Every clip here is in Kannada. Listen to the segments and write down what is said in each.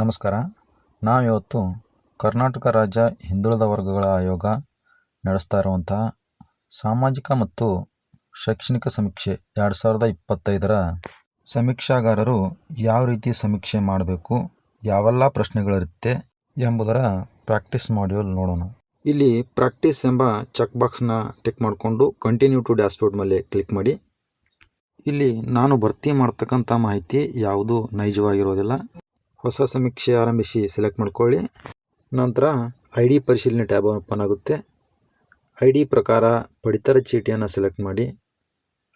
ನಮಸ್ಕಾರ. ನಾವಿವತ್ತು ಕರ್ನಾಟಕ ರಾಜ್ಯ ಹಿಂದುಳಿದ ವರ್ಗಗಳ ಆಯೋಗ ನಡೆಸ್ತಾ ಇರುವಂತಹ ಸಾಮಾಜಿಕ ಮತ್ತು ಶೈಕ್ಷಣಿಕ ಸಮೀಕ್ಷೆ ಎರಡು ಸಾವಿರದ ಇಪ್ಪತ್ತೈದರ ಸಮೀಕ್ಷಾಗಾರರು ಯಾವ ರೀತಿ ಸಮೀಕ್ಷೆ ಮಾಡಬೇಕು, ಯಾವೆಲ್ಲ ಪ್ರಶ್ನೆಗಳಿರುತ್ತೆ ಎಂಬುದರ ಪ್ರಾಕ್ಟೀಸ್ ಮಾಡ್ಯೂಲ್ ನೋಡೋಣ. ಇಲ್ಲಿ ಪ್ರಾಕ್ಟೀಸ್ ಎಂಬ ಚೆಕ್ ಬಾಕ್ಸ್ನ ಟಿಕ್ ಮಾಡಿಕೊಂಡು ಕಂಟಿನ್ಯೂ ಟು ಡ್ಯಾಶ್ಬೋರ್ಡ್ ಮೇಲೆ ಕ್ಲಿಕ್ ಮಾಡಿ. ಇಲ್ಲಿ ನಾನು ಭರ್ತಿ ಮಾಡ್ತಕ್ಕಂಥ ಮಾಹಿತಿ ಯಾವುದು ನೈಜವಾಗಿರೋದಿಲ್ಲ. ಹೊಸ ಸಮೀಕ್ಷೆ ಆರಂಭಿಸಿ ಸೆಲೆಕ್ಟ್ ಮಾಡ್ಕೊಳ್ಳಿ. ನಂತರ ಐ ಡಿ ಪರಿಶೀಲನೆ ಟ್ಯಾಬ್ ಓಪನ್ ಆಗುತ್ತೆ. ಐ ಡಿ ಪ್ರಕಾರ ಪಡಿತರ ಚೀಟಿಯನ್ನು ಸೆಲೆಕ್ಟ್ ಮಾಡಿ.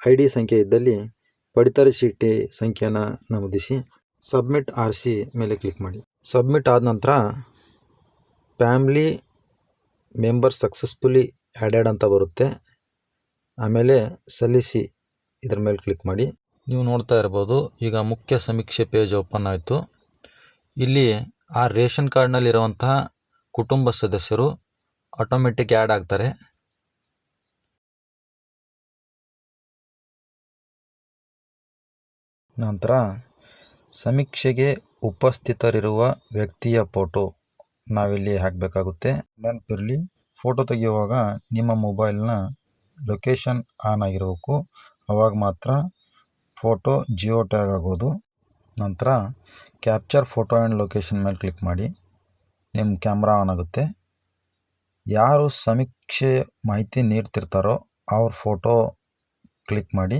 ಐ ಡಿ ಸಂಖ್ಯೆ ಇದ್ದಲ್ಲಿ ಪಡಿತರ ಚೀಟಿ ಸಂಖ್ಯೆಯನ್ನು ನಮೂದಿಸಿ ಸಬ್ಮಿಟ್ ಆರ್ ಸಿ ಮೇಲೆ ಕ್ಲಿಕ್ ಮಾಡಿ. ಸಬ್ಮಿಟ್ ಆದ ನಂತರ ಫ್ಯಾಮ್ಲಿ ಮೆಂಬರ್ ಸಕ್ಸಸ್ಫುಲಿ ಆ್ಯಡೆಡ್ ಅಂತ ಬರುತ್ತೆ. ಆಮೇಲೆ ಸಲ್ಲಿಸಿ ಇದ್ರ ಮೇಲೆ ಕ್ಲಿಕ್ ಮಾಡಿ. ನೀವು ನೋಡ್ತಾ ಇರ್ಬೋದು, ಈಗ ಮುಖ್ಯ ಸಮೀಕ್ಷೆ ಪೇಜ್ ಓಪನ್ ಆಯಿತು. ಇಲ್ಲಿ ಆ ರೇಷನ್ ಕಾರ್ಡ್ನಲ್ಲಿರುವಂತಹ ಕುಟುಂಬ ಸದಸ್ಯರು ಆಟೋಮೆಟಿಕ್ ಆ್ಯಡ್ ಆಗ್ತಾರೆ. ನಂತರ ಸಮೀಕ್ಷೆಗೆ ಉಪಸ್ಥಿತರಿರುವ ವ್ಯಕ್ತಿಯ ಫೋಟೋ ನಾವಿಲ್ಲಿ ಹಾಕಬೇಕಾಗುತ್ತೆ. ನೆನಪಿರಲಿ ಫೋಟೋ ತೆಗೆಯುವಾಗ ನಿಮ್ಮ ಮೊಬೈಲ್ನ ಲೊಕೇಶನ್ ಆನ್ ಆಗಿರಬೇಕು. ಅವಾಗ ಮಾತ್ರ ಫೋಟೋ ಜಿಯೋ ಟ್ಯಾಗ್ ಆಗೋದು. ನಂತರ ಕ್ಯಾಪ್ಚರ್ ಫೋಟೋ ಆ್ಯಂಡ್ ಲೊಕೇಶನ್ ಮೇಲೆ ಕ್ಲಿಕ್ ಮಾಡಿ. ನಿಮ್ಮ ಕ್ಯಾಮ್ರಾ ಆನ್ ಆಗುತ್ತೆ. ಯಾರು ಸಮೀಕ್ಷೆ ಮಾಹಿತಿ ನೀಡ್ತಿರ್ತಾರೋ ಅವ್ರ ಫೋಟೋ ಕ್ಲಿಕ್ ಮಾಡಿ.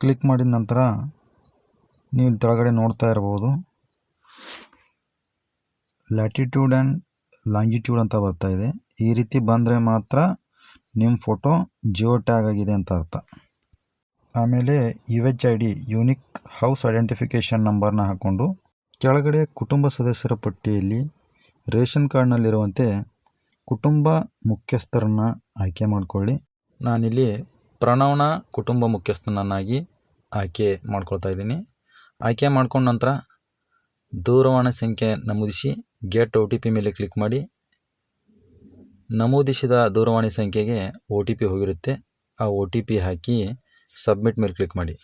ಕ್ಲಿಕ್ ಮಾಡಿದ ನಂತರ ನೀವು ಕೆಳಗಡೆ ನೋಡ್ತಾ ಇರ್ಬೋದು. ಲ್ಯಾಟಿಟ್ಯೂಡ್ ಆ್ಯಂಡ್ ಲಾಂಗಿಟ್ಯೂಡ್ ಅಂತ ಬರ್ತಾ ಇದೆ. ಈ ರೀತಿ ಬಂದರೆ ಮಾತ್ರ ನಿಮ್ಮ ಫೋಟೋ ಜಿಯೋ ಟ್ಯಾಗ್ ಆಗಿದೆ ಅಂತ ಅರ್ಥ. ಆಮೇಲೆ U H I D unique house identification ನಂಬರ್ನ ಹಾಕ್ಕೊಂಡು ಕೆಳಗಡೆ ಕುಟುಂಬ ಸದಸ್ಯರ ಪಟ್ಟಿಯಲ್ಲಿ ರೇಷನ್ ಕಾರ್ಡ್ನಲ್ಲಿರುವಂತೆ ಕುಟುಂಬ ಮುಖ್ಯಸ್ಥರನ್ನು ಆಯ್ಕೆ ಮಾಡಿಕೊಳ್ಳಿ. ನಾನಿಲ್ಲಿ ಪ್ರಣವ್ನ ಕುಟುಂಬ ಮುಖ್ಯಸ್ಥನನ್ನಾಗಿ ಆಯ್ಕೆ ಮಾಡ್ಕೊಳ್ತಾ ಇದ್ದೀನಿ. ಆಯ್ಕೆ ಮಾಡ್ಕೊಂಡ ನಂತರ ದೂರವಾಣಿ ಸಂಖ್ಯೆ ನಮೂದಿಸಿ ಗೆಟ್ ಒ ಟಿ ಪಿ ಮೇಲೆ ಕ್ಲಿಕ್ ಮಾಡಿ. ನಮೂದಿಸಿದ ದೂರವಾಣಿ ಸಂಖ್ಯೆಗೆ ಒ ಟಿ ಪಿ ಹೋಗಿರುತ್ತೆ. ಆ ಒ ಟಿ ಪಿ ಹಾಕಿ ಸಬ್ಮಿಟ್ ಮೇಲೆ ಕ್ಲಿಕ್ ಮಾಡಿ.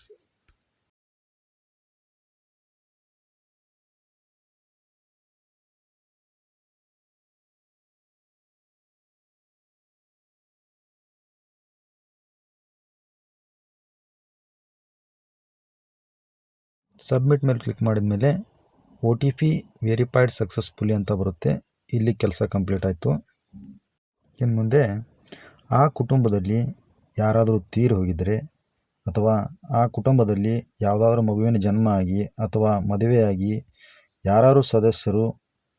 ಸಬ್ಮಿಟ್ ಮೇಲೆ ಕ್ಲಿಕ್ ಮಾಡಿದ ಮೇಲೆ O T P verified successfully ಅಂತ ಬರುತ್ತೆ. ಇಲ್ಲಿ ಕೆಲಸ ಕಂಪ್ಲೀಟ್ ಆಯಿತು. ಇನ್ನು ಮುಂದೆ ಆ ಕುಟುಂಬದಲ್ಲಿ ಯಾರಾದರೂ ತೀರಿ ಹೋಗಿದ್ದರೆ ಅಥವಾ ಆ ಕುಟುಂಬದಲ್ಲಿ ಯಾವುದಾದ್ರೂ ಮಗುವಿನ ಜನ್ಮ ಆಗಿ ಅಥವಾ ಮದುವೆಯಾಗಿ ಯಾರಾದ್ರು ಸದಸ್ಯರು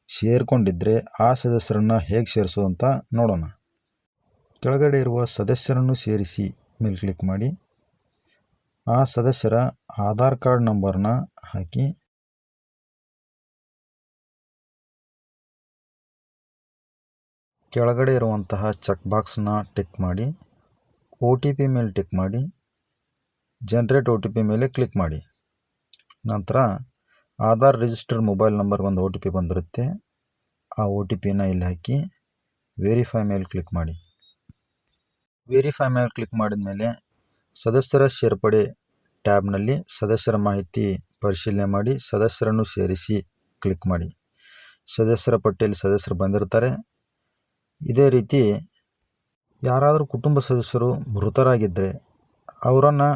ಸೇರಿಕೊಂಡಿದ್ದರೆ ಆ ಸದಸ್ಯರನ್ನು ಹೇಗೆ ಸೇರಿಸೋದು ಅಂತ ನೋಡೋಣ. ಕೆಳಗಡೆ ಇರುವ ಸದಸ್ಯರನ್ನು ಸೇರಿಸಿ ಮೇಲೆ ಕ್ಲಿಕ್ ಮಾಡಿ. ಆ ಸದಸ್ಯರ ಆಧಾರ್ ಕಾರ್ಡ್ ನಂಬರ್ನ ಹಾಕಿ. ಕೆಳಗಡೆ ಇರುವಂತಹ ಚೆಕ್ ಬಾಕ್ಸ್ನ ಟಿಕ್ ಮಾಡಿ. ಒ ಟಿ ಪಿ ಮೇಲೆ ಟಿಕ್ ಮಾಡಿ. ಜನ್ರೇಟ್ ಒ ಟಿ ಪಿ ಮೇಲೆ ಕ್ಲಿಕ್ ಮಾಡಿ. ನಂತರ ಆಧಾರ್ ರಿಜಿಸ್ಟರ್ ಮೊಬೈಲ್ ನಂಬರ್ಗೆ ಒಂದು ಒ ಟಿ ಪಿ ಬಂದಿರುತ್ತೆ. ಆ ಒ ಟಿ ಪಿನ ಇಲ್ಲಿ ಹಾಕಿ ವೆರಿಫೈ ಮೇಲೆ ಕ್ಲಿಕ್ ಮಾಡಿ. ವೆರಿಫೈ ಮೇಲೆ ಕ್ಲಿಕ್ ಮಾಡಿದ ಮೇಲೆ ಸದಸ್ಯರ ಸೇರ್ಪಡೆ ಟ್ಯಾಬ್ನಲ್ಲಿ ಸದಸ್ಯರ ಮಾಹಿತಿ ಪರಿಶೀಲನೆ ಮಾಡಿ, ಸದಸ್ಯರನ್ನು ಸೇರಿಸಿ ಕ್ಲಿಕ್ ಮಾಡಿ. ಸದಸ್ಯರ ಪಟ್ಟಿಯಲ್ಲಿ ಸದಸ್ಯರು ಬಂದಿರ್ತಾರೆ. ಇದೇ ರೀತಿ ಯಾರಾದರೂ ಕುಟುಂಬ ಸದಸ್ಯರು ಮೃತರಾಗಿದ್ದರೆ ಅವರನ್ನು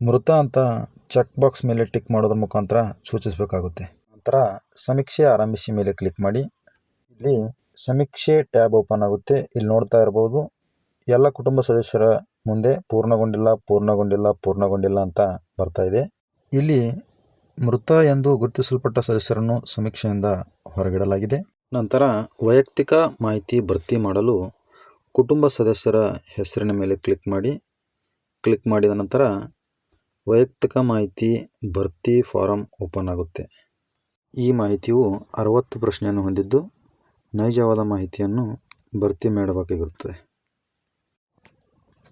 ಮೃತ ಅಂತ ಚೆಕ್ ಬಾಕ್ಸ್ ಮೇಲೆ ಟಿಕ್ ಮಾಡೋದ್ರ ಮುಖಾಂತರ ಸೂಚಿಸಬೇಕಾಗುತ್ತೆ. ನಂತರ ಸಮೀಕ್ಷೆ ಆರಂಭಿಸಿ ಮೇಲೆ ಕ್ಲಿಕ್ ಮಾಡಿ. ಇಲ್ಲಿ ಸಮೀಕ್ಷೆ ಟ್ಯಾಬ್ ಓಪನ್ ಆಗುತ್ತೆ. ಇಲ್ಲಿ ನೋಡ್ತಾ ಇರ್ಬೋದು, ಎಲ್ಲ ಕುಟುಂಬ ಸದಸ್ಯರ ಮುಂದೆ ಪೂರ್ಣಗೊಂಡಿಲ್ಲ ಪೂರ್ಣಗೊಂಡಿಲ್ಲ ಪೂರ್ಣಗೊಂಡಿಲ್ಲ ಅಂತ ಬರ್ತಾ ಇದೆ. ಇಲ್ಲಿ ಮೃತ ಎಂದು ಗುರುತಿಸಲ್ಪಟ್ಟ ಸದಸ್ಯರನ್ನು ಸಮೀಕ್ಷೆಯಿಂದ ಹೊರಗಿಡಲಾಗಿದೆ. ನಂತರ ವೈಯಕ್ತಿಕ ಮಾಹಿತಿ ಭರ್ತಿ ಮಾಡಲು ಕುಟುಂಬ ಸದಸ್ಯರ ಹೆಸರಿನ ಮೇಲೆ ಕ್ಲಿಕ್ ಮಾಡಿ. ಕ್ಲಿಕ್ ಮಾಡಿದ ನಂತರ ವೈಯಕ್ತಿಕ ಮಾಹಿತಿ ಭರ್ತಿ ಫಾರಂ ಓಪನ್ ಆಗುತ್ತೆ. ಈ ಮಾಹಿತಿಯು ಅರವತ್ತು ಪ್ರಶ್ನೆಯನ್ನು ಹೊಂದಿದ್ದು, ನೈಜವಾದ ಮಾಹಿತಿಯನ್ನು ಭರ್ತಿ ಮಾಡಬೇಕಾಗಿರುತ್ತದೆ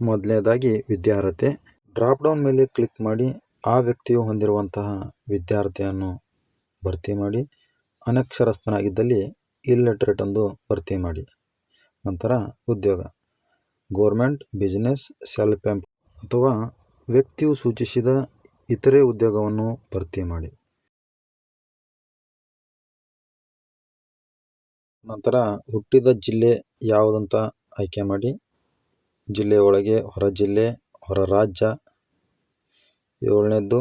ಮೊದಲನೇದಾಗಿ, ವಿದ್ಯಾರ್ಹತೆ. ಡ್ರಾಪ್ ಡೌನ್ ಮೇಲೆ ಕ್ಲಿಕ್ ಮಾಡಿ, ಆ ವ್ಯಕ್ತಿಯು ಹೊಂದಿರುವಂತಹ ವಿದ್ಯಾರ್ಥಿಯನ್ನು ಭರ್ತಿ ಮಾಡಿ, ಅನಕ್ಷರಸ್ಥನಾಗಿದ್ದಲ್ಲಿ ಇಲ್ಲಿಟ್ರೇಟ್ ಎಂದು ಭರ್ತಿ ಮಾಡಿ. ನಂತರ ಉದ್ಯೋಗ. ಗೋರ್ಮೆಂಟ್, ಬಿಸ್ನೆಸ್, ಸೆಲ್ಫ್ ಎಂಪ್ ಅಥವಾ ವ್ಯಕ್ತಿಯು ಸೂಚಿಸಿದ ಇತರೆ ಉದ್ಯೋಗವನ್ನು ಭರ್ತಿ ಮಾಡಿ. ನಂತರ ಹುಟ್ಟಿದ ಜಿಲ್ಲೆ ಯಾವುದಂತ ಆಯ್ಕೆ ಮಾಡಿ. ಜಿಲ್ಲೆ ಒಳಗೆ ಹೊರ ಜಿಲ್ಲೆ, ಹೊರ ರಾಜ್ಯ. ಏಳನೇದ್ದು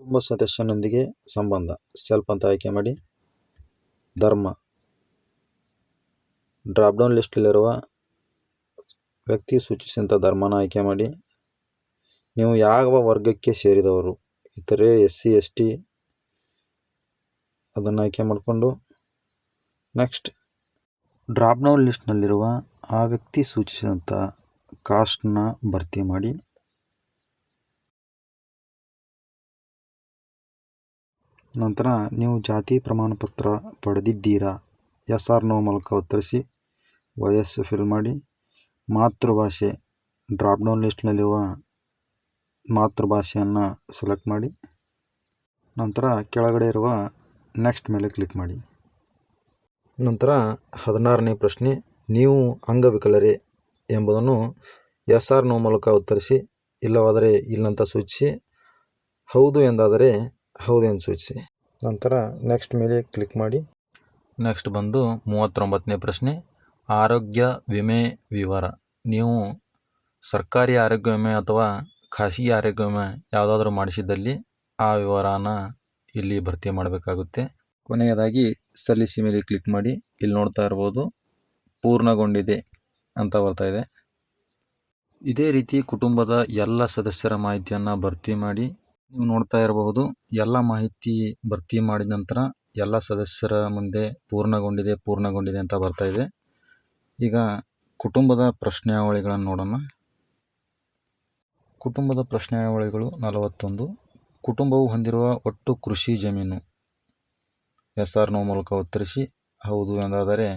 ಕುಟುಂಬ ಸದಸ್ಯನೊಂದಿಗೆ ಸಂಬಂಧ, ಸೆಲ್ಫ್ ಅಂತ ಆಯ್ಕೆ ಮಾಡಿ. ಧರ್ಮ. ಡ್ರಾಪ್ಡೌನ್ ಲಿಸ್ಟಲ್ಲಿರುವ ವ್ಯಕ್ತಿ ಸೂಚಿಸಿದಂಥ ಧರ್ಮನ ಆಯ್ಕೆ ಮಾಡಿ. ನೀವು ಯಾವ ವರ್ಗಕ್ಕೆ ಸೇರಿದವರು? ಇತರೆ ಎಸ್ ಸಿ ಎಸ್ ಟಿ ಅದನ್ನು ಆಯ್ಕೆ ಮಾಡಿಕೊಂಡು ನೆಕ್ಸ್ಟ್. ಡ್ರಾಪ್ಡೌನ್ ಲಿಸ್ಟ್ನಲ್ಲಿರುವ ಆ ವ್ಯಕ್ತಿ ಸೂಚಿಸಿದಂಥ ಕಾಸ್ಟ್ನ ಭರ್ತಿ ಮಾಡಿ. ನಂತರ ನೀವು ಜಾತಿ ಪ್ರಮಾಣಪತ್ರ ಪಡೆದಿದ್ದೀರಾ? ಎಸ್ ಆರ್ ನೋ ಮೂಲಕ ಉತ್ತರಿಸಿ. ವಯಸ್ಸು ಫಿಲ್ ಮಾಡಿ. ಮಾತೃಭಾಷೆ. ಡ್ರಾಪ್ಡೌನ್ ಲಿಸ್ಟ್ನಲ್ಲಿರುವ ಮಾತೃಭಾಷೆಯನ್ನು ಸೆಲೆಕ್ಟ್ ಮಾಡಿ, ನಂತರ ಕೆಳಗಡೆ ಇರುವ ನೆಕ್ಸ್ಟ್ ಮೇಲೆ ಕ್ಲಿಕ್ ಮಾಡಿ. ನಂತರ ಹದಿನಾರನೇ ಪ್ರಶ್ನೆ, ನೀವು ಅಂಗವಿಕಲರೇ ಎಂಬುದನ್ನು ಎಸ್ ಆರ್ ನೋ ಮೂಲಕ ಉತ್ತರಿಸಿ, ಇಲ್ಲವಾದರೆ ಇಲ್ಲಂತ ಸೂಚಿಸಿ, ಹೌದು ಎಂದಾದರೆ ಹೌದು ಎಂದು ಸೂಚಿಸಿ. ನಂತರ ನೆಕ್ಸ್ಟ್ ಮೇಲೆ ಕ್ಲಿಕ್ ಮಾಡಿ. ನೆಕ್ಸ್ಟ್ ಬಂದು ಮೂವತ್ತೊಂಬತ್ತನೇ ಪ್ರಶ್ನೆ, ಆರೋಗ್ಯ ವಿಮೆ ವಿವರ. ನೀವು ಸರ್ಕಾರಿ ಆರೋಗ್ಯ ವಿಮೆ ಅಥವಾ ಖಾಸಗಿ ಆರೋಗ್ಯ ಯಾವುದಾದ್ರೂ ಮಾಡಿಸಿದ್ದಲ್ಲಿ ಆ ವಿವರನ ಇಲ್ಲಿ ಭರ್ತಿ ಮಾಡಬೇಕಾಗುತ್ತೆ. ಕೊನೆಯದಾಗಿ ಸಲ್ಲಿಸಿ ಮೇಲೆ ಕ್ಲಿಕ್ ಮಾಡಿ, ಇಲ್ಲಿ ನೋಡ್ತಾ ಇರ್ಬೋದು, ಪೂರ್ಣಗೊಂಡಿದೆ ಅಂತ ಬರ್ತಾ ಇದೆ. ಇದೇ ರೀತಿ ಕುಟುಂಬದ ಎಲ್ಲ ಸದಸ್ಯರ ಮಾಹಿತಿಯನ್ನು ಭರ್ತಿ ಮಾಡಿ, ನೀವು ನೋಡ್ತಾ ಇರಬಹುದು ಎಲ್ಲ ಮಾಹಿತಿ ಭರ್ತಿ ಮಾಡಿದ ನಂತರ ಎಲ್ಲ ಸದಸ್ಯರ ಮುಂದೆ ಪೂರ್ಣಗೊಂಡಿದೆ ಪೂರ್ಣಗೊಂಡಿದೆ ಅಂತ ಬರ್ತಾ ಇದೆ. ಈಗ ಕುಟುಂಬದ ಪ್ರಶ್ನಾವಳಿಗಳನ್ನು ನೋಡೋಣ. ಕುಟುಂಬದ ಪ್ರಶ್ನಾವಳಿಗಳು ನಲವತ್ತೊಂದು. ಕುಟುಂಬವು ಹೊಂದಿರುವ ಒಟ್ಟು ಕೃಷಿ ಜಮೀನು. ಎಸ್ ಆರ್ ನೋ ಮೂಲಕ ಉತ್ತರಿಸಿ, ಹೌದು ಎಂದಾದರೆ,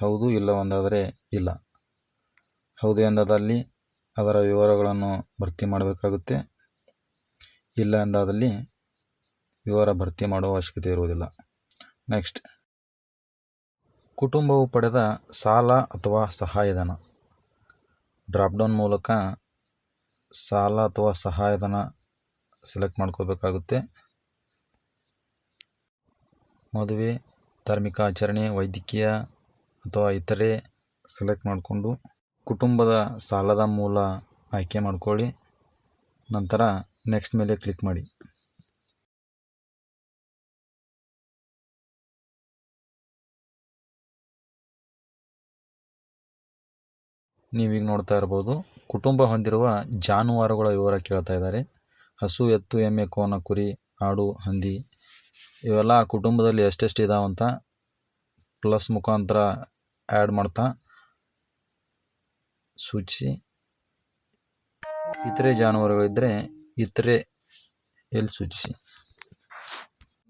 ಹೌದು ಇಲ್ಲ ಎಂದಾದರೆ ಇಲ್ಲ. ಹೌದು ಎಂದಾದಲ್ಲಿ ಅದರ ವಿವರಗಳನ್ನು ಭರ್ತಿ ಮಾಡಬೇಕಾಗುತ್ತೆ. ಇಲ್ಲ ಎಂದಾದಲ್ಲಿ ವಿವರ ಭರ್ತಿ ಮಾಡುವ ಅವಶ್ಯಕತೆ ಇರುವುದಿಲ್ಲ. ನೆಕ್ಸ್ಟ್. ಕುಟುಂಬವು ಪಡೆದ ಸಾಲ ಅಥವಾ ಸಹಾಯಧನ. ಡ್ರಾಪ್ಡೌನ್ ಮೂಲಕ ಸಾಲ ಅಥವಾ ಸಹಾಯಧನ ಸೆಲೆಕ್ಟ್ ಮಾಡ್ಕೋಬೇಕಾಗುತ್ತೆ. ಮದುವೆ, ಧಾರ್ಮಿಕ ಆಚರಣೆ, ವೈದ್ಯಕೀಯ ಅಥವಾ ಇತರೆ ಸೆಲೆಕ್ಟ್ ಮಾಡಿಕೊಂಡು ಕುಟುಂಬದ ಸಾಲದ ಮೂಲ ಆಯ್ಕೆ ಮಾಡ್ಕೊಳ್ಳಿ. ನಂತರ ನೆಕ್ಸ್ಟ್ ಮೇಲೆ ಕ್ಲಿಕ್ ಮಾಡಿ. ನೀವೀಗ ನೋಡ್ತಾ ಇರ್ಬೋದು. ಕುಟುಂಬ ಹೊಂದಿರುವ ಜಾನುವಾರುಗಳ ವಿವರ ಕೇಳ್ತಾ ಇದ್ದಾರೆ. ಹಸು, ಎತ್ತು, ಎಮ್ಮೆ, ಕೋನ, ಕುರಿ, ಆಡು, ಹಂದಿ ಇವೆಲ್ಲ ಕುಟುಂಬದಲ್ಲಿ ಎಷ್ಟೆಷ್ಟು ಇದಾವಂತ ಪ್ಲಸ್ ಮುಖಾಂತರ ಆ್ಯಡ್ ಮಾಡ್ತಾ ಸೂಚಿಸಿ. ಇತರೆ ಜಾನುವಾರುಗಳಿದ್ದರೆ ಇತರೆ ಎಲ್ಲಿ ಸೂಚಿಸಿ.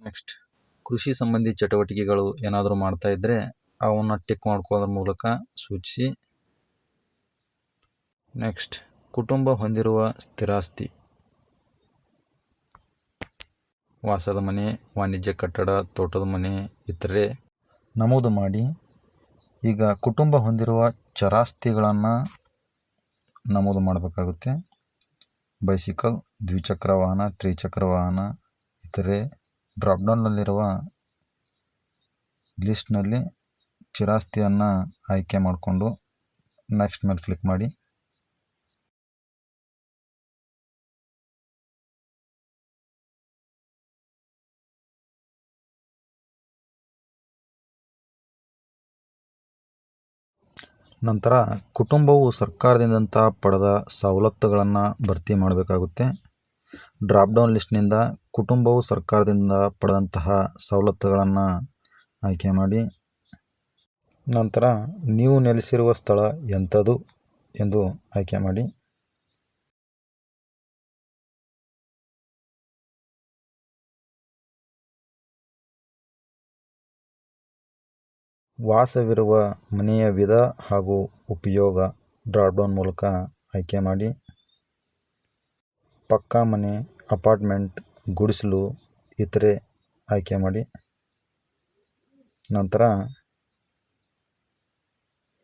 ನೆಕ್ಸ್ಟ್, ಕೃಷಿ ಸಂಬಂಧಿ ಚಟುವಟಿಕೆಗಳು ಏನಾದರೂ ಮಾಡ್ತಾ ಇದ್ದರೆ ಅವನ್ನ ಟಿಕ್ ಮಾಡ್ಕೋದ್ರ ಮೂಲಕ ಸೂಚಿಸಿ. ನೆಕ್ಸ್ಟ್ ಕುಟುಂಬ ಹೊಂದಿರುವ ಸ್ಥಿರಾಸ್ತಿ. ವಾಸದ ಮನೆ, ವಾಣಿಜ್ಯ ಕಟ್ಟಡ, ತೋಟದ ಮನೆ ಇತರೆ. ನಮೂದು ಮಾಡಿ. ಈಗ ಕುಟುಂಬ ಹೊಂದಿರುವ ಚರಾಸ್ತಿಗಳನ್ನು ನಮೂದು ಮಾಡಬೇಕಾಗುತ್ತೆ. ಬೈಸಿಕಲ್ ದ್ವಿಚಕ್ರ ವಾಹನ, ತ್ರಿಚಕ್ರ ವಾಹನ ಇತರೆ. ಡ್ರಾಪ್ಡೌನ್ನಲ್ಲಿರುವ ಲಿಸ್ಟ್ನಲ್ಲಿ ಚಿರಾಸ್ತಿಯನ್ನು ಆಯ್ಕೆ ಮಾಡಿಕೊಂಡು ನೆಕ್ಸ್ಟ್ ಮೇಲೆ ಕ್ಲಿಕ್ ಮಾಡಿ. ನಂತರ ಕುಟುಂಬವು ಸರ್ಕಾರದಿಂದಂತ ಪಡೆದ ಸವಲತ್ತುಗಳನ್ನು ಭರ್ತಿ ಮಾಡಬೇಕಾಗುತ್ತೆ. ಡ್ರಾಪ್ಡೌನ್ ಲಿಸ್ಟ್ನಿಂದ ಕುಟುಂಬವು ಸರ್ಕಾರದಿಂದ ಪಡೆದಂತಹ ಸವಲತ್ತುಗಳನ್ನು ಆಯ್ಕೆ ಮಾಡಿ. ನಂತರ ನೀವು ನೆಲೆಸಿರುವ ಸ್ಥಳ ಎಂಥದ್ದು ಎಂದು ಆಯ್ಕೆ ಮಾಡಿ. ವಾಸವಿರುವ ಮನೆಯ ವಿಧ ಹಾಗೂ ಉಪಯೋಗ ಡ್ರಾಪ್ಡೌನ್ ಮೂಲಕ ಆಯ್ಕೆ ಮಾಡಿ. ಪಕ್ಕಾ ಮನೆ ಅಪಾರ್ಟ್ಮೆಂಟ್ ಗುಡಿಸಲು ಇತರೆ ಆಯ್ಕೆ ಮಾಡಿ. ನಂತರ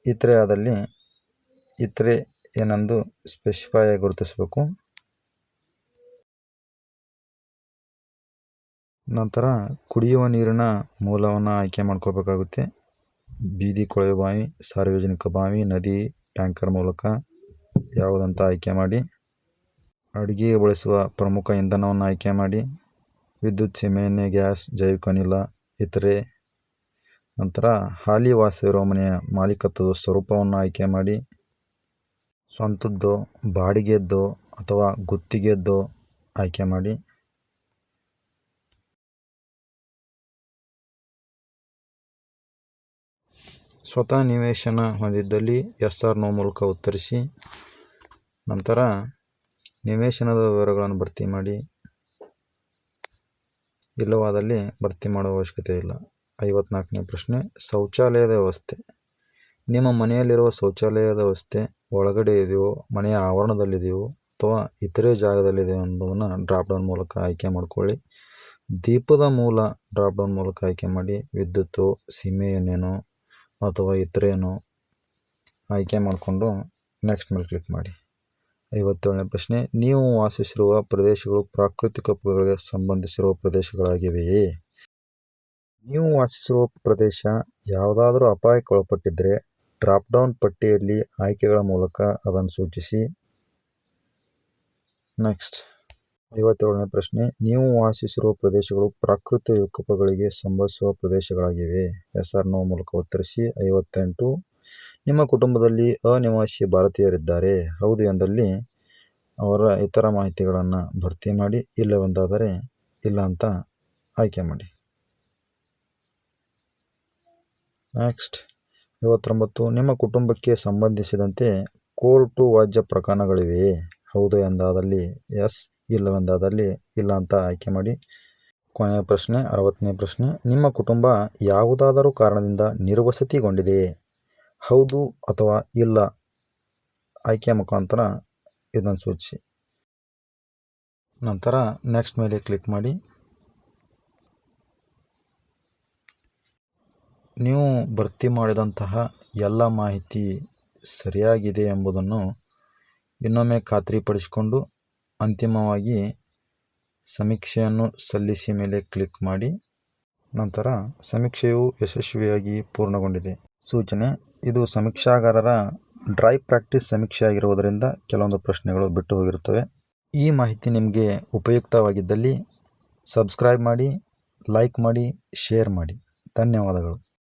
ಇತರೆ ಆದಲ್ಲಿ ಇತರೆ ಏನೆಂದು ಸ್ಪೆಸಿಫೈ ಗುರುತಿಸಬೇಕು. ನಂತರ ಕುಡಿಯುವ ನೀರಿನ ಮೂಲವನ್ನು ಆಯ್ಕೆ ಮಾಡ್ಕೋಬೇಕಾಗುತ್ತೆ. ಬೀದಿ ಕೊಳವೆ ಬಾವಿ ಸಾರ್ವಜನಿಕ ಬಾವಿ, ನದಿ ಟ್ಯಾಂಕರ್ ಮೂಲಕ ಯಾವುದಂತ ಆಯ್ಕೆ ಮಾಡಿ ಅಡುಗೆಗೆ ಬಳಸುವ ಪ್ರಮುಖ ಇಂಧನವನ್ನು ಆಯ್ಕೆ ಮಾಡಿ, ವಿದ್ಯುತ್ ಸೀಮೆಎಣ್ಣೆ ಗ್ಯಾಸ್, ಜೈವಿಕ ಅನಿಲ, ಇತರೆ. ನಂತರ ಹಾಲಿ ವಾಸವಿರುವ ಮನೆಯ ಮಾಲೀಕತ್ವದ ಸ್ವರೂಪವನ್ನು ಆಯ್ಕೆ ಮಾಡಿ, ಸ್ವಂತದ್ದೋ, ಬಾಡಿಗೆದ್ದೋ ಅಥವಾ ಗುತ್ತಿಗೆದ್ದೋ ಆಯ್ಕೆ ಮಾಡಿ. ಸ್ವತಃ ನಿವೇಶನ ಹೊಂದಿದ್ದಲ್ಲಿ ಎಸ್ ಆರ್ ನೋ ಮೂಲಕ ಉತ್ತರಿಸಿ ನಂತರ ನಿವೇಶನದ ವಿವರಗಳನ್ನು ಭರ್ತಿ ಮಾಡಿ ಇಲ್ಲವಾದಲ್ಲಿ ಭರ್ತಿ ಮಾಡುವ ಅವಶ್ಯಕತೆ ಇಲ್ಲ. ಐವತ್ನಾಲ್ಕನೇ ಪ್ರಶ್ನೆ, ಶೌಚಾಲಯದ ವ್ಯವಸ್ಥೆ. ನಿಮ್ಮ ಮನೆಯಲ್ಲಿರುವ ಶೌಚಾಲಯದ ವ್ಯವಸ್ಥೆ ಒಳಗಡೆ ಇದೆಯೋ, ಮನೆಯ ಆವರಣದಲ್ಲಿದೆಯೋ ಅಥವಾ ಇತರೆ ಜಾಗದಲ್ಲಿದೆಯೋ ಎಂಬುದನ್ನು ಡ್ರಾಪ್ ಡೌನ್ ಮೂಲಕ ಆಯ್ಕೆ ಮಾಡಿಕೊಳ್ಳಿ. ದೀಪದ ಮೂಲ ಡ್ರಾಪ್ ಡೌನ್ ಮೂಲಕ ಆಯ್ಕೆ ಮಾಡಿ ವಿದ್ಯುತ್ತು ಸೀಮೆ ಎಣ್ಣೆನೋ ಅಥವಾ ಇತರೇನು ಆಯ್ಕೆ ಮಾಡಿಕೊಂಡು ನೆಕ್ಸ್ಟ್ ಮೇಲೆ ಕ್ಲಿಕ್ ಮಾಡಿ. ಐವತ್ತೇಳನೇ ಪ್ರಶ್ನೆ, ನೀವು ವಾಸಿಸಿರುವ ಪ್ರದೇಶಗಳು ಪ್ರಾಕೃತಿಕ ವಿಕೋಪಗಳಿಗೆ ಸಂಬಂಧಿಸಿರುವ ಪ್ರದೇಶಗಳಾಗಿವೆಯೇ? ನೀವು ವಾಸಿಸಿರುವ ಪ್ರದೇಶ ಯಾವುದಾದರೂ ಅಪಾಯಕ್ಕೆ ಒಳಪಟ್ಟಿದ್ದರೆ ಡ್ರಾಪ್ ಡೌನ್ ಪಟ್ಟಿಯಲ್ಲಿ ಆಯ್ಕೆಗಳ ಮೂಲಕ ಅದನ್ನು ಸೂಚಿಸಿ. ನೆಕ್ಸ್ಟ್ ಐವತ್ತೇಳನೇ ಪ್ರಶ್ನೆ, ನೀವು ವಾಸಿಸಿರುವ ಪ್ರದೇಶಗಳು ಪ್ರಾಕೃತಿಕ ವಿಕೋಪಗಳಿಗೆ ಸಂಭವಿಸುವ ಪ್ರದೇಶಗಳಾಗಿವೆ. ಎಸ್ ಆರ್ ನೋ ಮೂಲಕ ಉತ್ತರಿಸಿ. ಐವತ್ತೆಂಟು, ನಿಮ್ಮ ಕುಟುಂಬದಲ್ಲಿ ಅನಿವಾಸಿ ಭಾರತೀಯರಿದ್ದಾರೆ. ಹೌದು ಎಂದಲ್ಲಿ ಅವರ ಇತರ ಮಾಹಿತಿಗಳನ್ನು ಭರ್ತಿ ಮಾಡಿ, ಇಲ್ಲವೆಂದಾದರೆ ಇಲ್ಲ ಅಂತ ಆಯ್ಕೆ ಮಾಡಿ. ನೆಕ್ಸ್ಟ್, ಐವತ್ತೊಂಬತ್ತು, ನಿಮ್ಮ ಕುಟುಂಬಕ್ಕೆ ಸಂಬಂಧಿಸಿದಂತೆ ಕೋರ್ಟು ವಾಜ್ಯ ಪ್ರಕರಣಗಳಿವೆಯೇ ಹೌದು ಎಂದಾದಲ್ಲಿ ಎಸ್. ಇಲ್ಲವೆಂದಾದಲ್ಲಿ ಇಲ್ಲ ಅಂತ ಆಯ್ಕೆ ಮಾಡಿ. ಕೊನೆಯ ಪ್ರಶ್ನೆ, ಅರವತ್ತನೇ ಪ್ರಶ್ನೆ. ನಿಮ್ಮ ಕುಟುಂಬ ಯಾವುದಾದರೂ ಕಾರಣದಿಂದ ನಿರ್ವಸತಿಗೊಂಡಿದೆಯೇ ಹೌದು ಅಥವಾ ಇಲ್ಲ? ಆಯ್ಕೆ ಮುಖಾಂತರ ಇದನ್ನು ಸೂಚಿಸಿ ನಂತರ ನೆಕ್ಸ್ಟ್ ಮೇಲೆ ಕ್ಲಿಕ್ ಮಾಡಿ. ನೀವು ಭರ್ತಿ ಮಾಡಿದಂತಹ ಎಲ್ಲ ಮಾಹಿತಿ ಸರಿಯಾಗಿದೆ ಎಂಬುದನ್ನು ಇನ್ನೊಮ್ಮೆ ಖಾತ್ರಿಪಡಿಸಿಕೊಂಡು ಅಂತಿಮವಾಗಿ ಸಮೀಕ್ಷೆಯನ್ನು ಸಲ್ಲಿಸಿ ಮೇಲೆ ಕ್ಲಿಕ್ ಮಾಡಿ, ನಂತರ ಸಮೀಕ್ಷೆಯು ಯಶಸ್ವಿಯಾಗಿ ಪೂರ್ಣಗೊಂಡಿದೆ. ಸೂಚನೆ, ಇದು ಸಮೀಕ್ಷಾಗಾರರ ಡ್ರೈ ಪ್ರಾಕ್ಟೀಸ್ ಸಮೀಕ್ಷೆ ಆಗಿರುವುದರಿಂದ ಕೆಲವೊಂದು ಪ್ರಶ್ನೆಗಳು ಬಿಟ್ಟು ಹೋಗಿರುತ್ತವೆ ಈ ಮಾಹಿತಿ ನಿಮಗೆ ಉಪಯುಕ್ತವಾಗಿದ್ದಲ್ಲಿ ಸಬ್ಸ್ಕ್ರೈಬ್ ಮಾಡಿ, ಲೈಕ್ ಮಾಡಿ, ಶೇರ್ ಮಾಡಿ. ಧನ್ಯವಾದಗಳು.